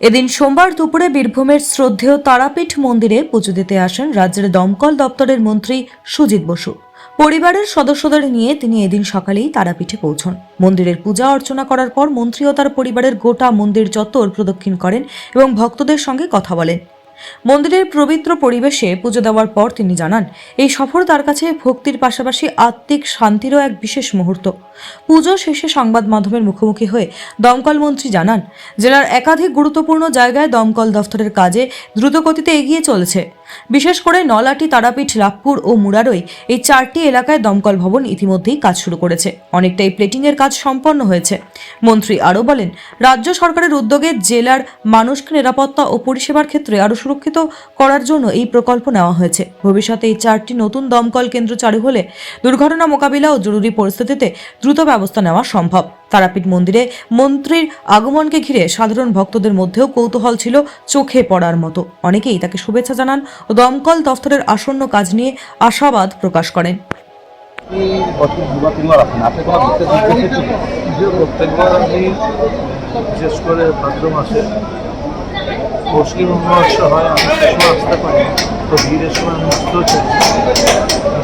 এদিন সোমবার দুপুরে বীরভূমের শ্রদ্ধেয় তারাপীঠ মন্দিরে পুজো দিতে আসেন রাজ্যের দমকল দপ্তরের মন্ত্রী সুজিত বসু। পরিবারের সদস্যদের নিয়ে তিনি এদিন সকালেই তারাপীঠে পৌঁছন। মন্দিরের পূজা অর্চনা করার পর মন্ত্রী ও তার পরিবারের গোটা মন্দির চত্বর প্রদক্ষিণ করেন এবং ভক্তদের সঙ্গে কথা বলেন। মন্দিরের পবিত্র পরিবেশে পুজো দেওয়ার পর তিনি জানান, এই সফর তার কাছে ভক্তির পাশাপাশি আত্মিক শান্তিরও এক বিশেষ মুহূর্ত। পুজো শেষে সংবাদ মাধ্যমের মুখোমুখি হয়ে দমকল মন্ত্রী জানান, জেলার একাধিক গুরুত্বপূর্ণ জায়গায় দমকল দফতরের কাজে দ্রুতগতিতে এগিয়ে চলেছে। বিশেষ করে নলাটি, তারাপীঠ লাভপুর ও মুরারই এই চারটি এলাকায় দমকল ভবন ইতিমধ্যেই কাজ শুরু করেছে। অনেকটাই প্লেটিংয়ের কাজ সম্পন্ন হয়েছে। মন্ত্রী আরও বলেন, রাজ্য সরকারের উদ্যোগে জেলার মানুষকে নিরাপত্তা ও পরিষেবার ক্ষেত্রে আরও সুরক্ষিত করার জন্য এই প্রকল্প নেওয়া হয়েছে। ভবিষ্যতে এই চারটি নতুন দমকল কেন্দ্র চালু হলে দুর্ঘটনা মোকাবিলা ও জরুরি পরিস্থিতিতে দ্রুত ব্যবস্থা নেওয়া সম্ভব। তারাপীঠ মন্দিরে মন্ত্রীর আগমনকে ঘিরে সাধারণ ভক্তদের মধ্যেও কৌতূহল ছিল চোখে পড়ার মতো। অনেকেই তাকে শুভেচ্ছা জানান ও দমকল দফতরের আসন্ন কাজ নিয়ে আশাবাদ প্রকাশ করেন।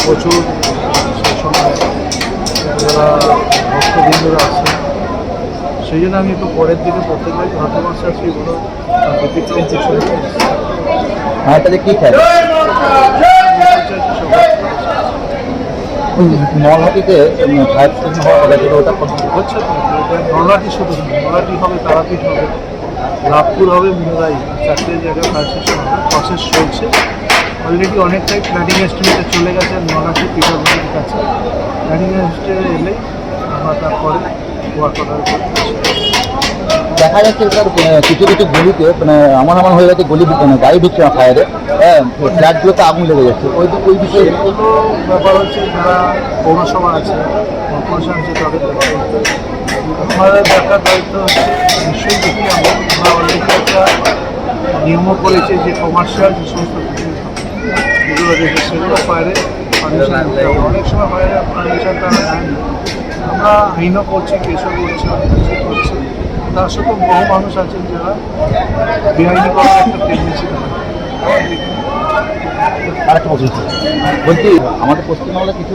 প্রচুর সময় যারা ভক্তবৃন্দরা আছে সেই জন্য আমি একটু পরের দিকে প্রত্যেকবার ভাদ্র মাসে আসি এগুলো কিছু হ্যাঁ তাহলে কী খায় মহাহাটিতে ফায়ার স্টেশন হওয়ার কথা ছিল ওটা কত হচ্ছে তো, এটা নলাটি শুধু না, হবে তারাপীঠ হবে লাভপুর হবে মুরাই চারটে জায়গায় ফায়ার স্টেশন হবে প্রসেস চলছে। অলরেডি অনেকটাই প্ল্যানিং এস্টিমেটে চলে গেছে নলাটি পিঠাগুলির কাছে। প্ল্যানিং এস্টিমেটে এলেই আমরা তারপরে দেখা যাচ্ছে এবার কিছু কিছু গলিতে মানে এমন এমন হয়ে গেছে গলি মানে গাড়ি ঢুকছে না ফায়ারে হ্যাঁ ফ্ল্যাটগুলোতে আগুন লেগে যাচ্ছে ওই ওই বিষয়ে ব্যাপার হচ্ছে যারা পৌরসভা আছে কর্পোরেশন আছে তাদের। আমাদের দেখার দায়িত্ব হচ্ছে নিশ্চয়ই দেখি আমরা আমরা অলরেডি একটা নিয়মও করেছি যে কমার্শিয়াল যে সমস্ত কিছু সেগুলো পারমিশন অনেক সময় দেয় না আমরা ঋণও করছি কেশব করছি অনেক কিছু করছি। তার সাথে বহু মানুষ আছেন যারা বেআইনি করার একটা টেন্ডেন্সি বলছি আমাদের পশ্চিমবাংলা কিছু